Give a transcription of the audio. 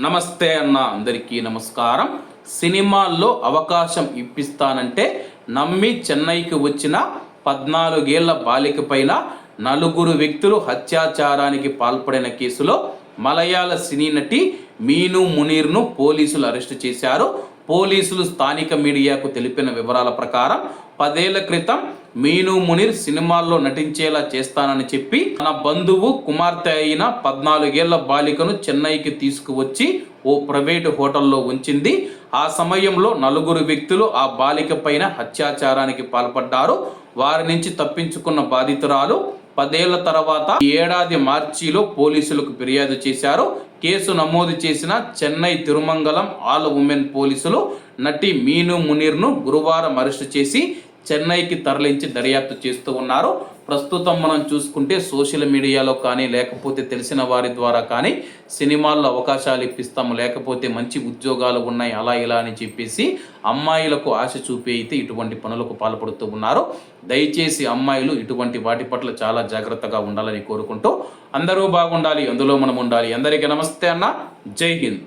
నమస్తే అన్న అందరికీ నమస్కారం. సినిమాల్లో అవకాశం ఇప్పిస్తానంటే నమ్మి చెన్నైకి వచ్చిన పద్నాలుగేళ్ళ బాలిక పైన నలుగురు వ్యక్తులు హత్యాచారానికి పాల్పడిన కేసులో మలయాళ సినీ నటి మీను మునీర్ను పోలీసులు అరెస్టు చేశారు. పోలీసులు స్థానిక మీడియాకు తెలిపిన వివరాల ప్రకారం పదేళ్ళ క్రితం మీను మునిర్ సినిమాల్లో నటించేలా చేస్తానని చెప్పి తన బంధువు కుమార్తె అయిన పద్నాలుగేళ్ళ బాలికను చెన్నైకి తీసుకువచ్చి ఓ ప్రైవేటు హోటల్లో ఉంచింది. ఆ సమయంలో నలుగురు వ్యక్తులు ఆ బాలిక పైన హత్యాచారానికి పాల్పడ్డారు. వారి నుంచి తప్పించుకున్న బాధితురాలు పదేళ్ళ తర్వాత ఏడాది మార్చిలో పోలీసులకు ఫిర్యాదు చేశారు. కేసు నమోదు చేసిన చెన్నై తిరుమంగళం ఆల్ ఉమెన్ పోలీసులు నటి మీను మునీర్ను గురువారం అరెస్టు చేసి చెన్నైకి తరలించి దర్యాప్తు చేస్తూ ఉన్నారు. ప్రస్తుతం మనం చూసుకుంటే సోషల్ మీడియాలో కానీ లేకపోతే తెలిసిన వారి ద్వారా కానీ సినిమాల్లో అవకాశాలు ఇప్పిస్తాము లేకపోతే మంచి ఉద్యోగాలు ఉన్నాయి అలా ఇలా అని చెప్పేసి అమ్మాయిలకు ఆశ చూపి అయితే ఇటువంటి పనులకు పాల్పడుతూ ఉన్నారు. దయచేసి అమ్మాయిలు ఇటువంటి వాటి పట్ల చాలా జాగ్రత్తగా ఉండాలని కోరుకుంటూ అందరూ బాగుండాలి అందులో మనం ఉండాలి. అందరికీ నమస్తే అన్న. జై హింద్.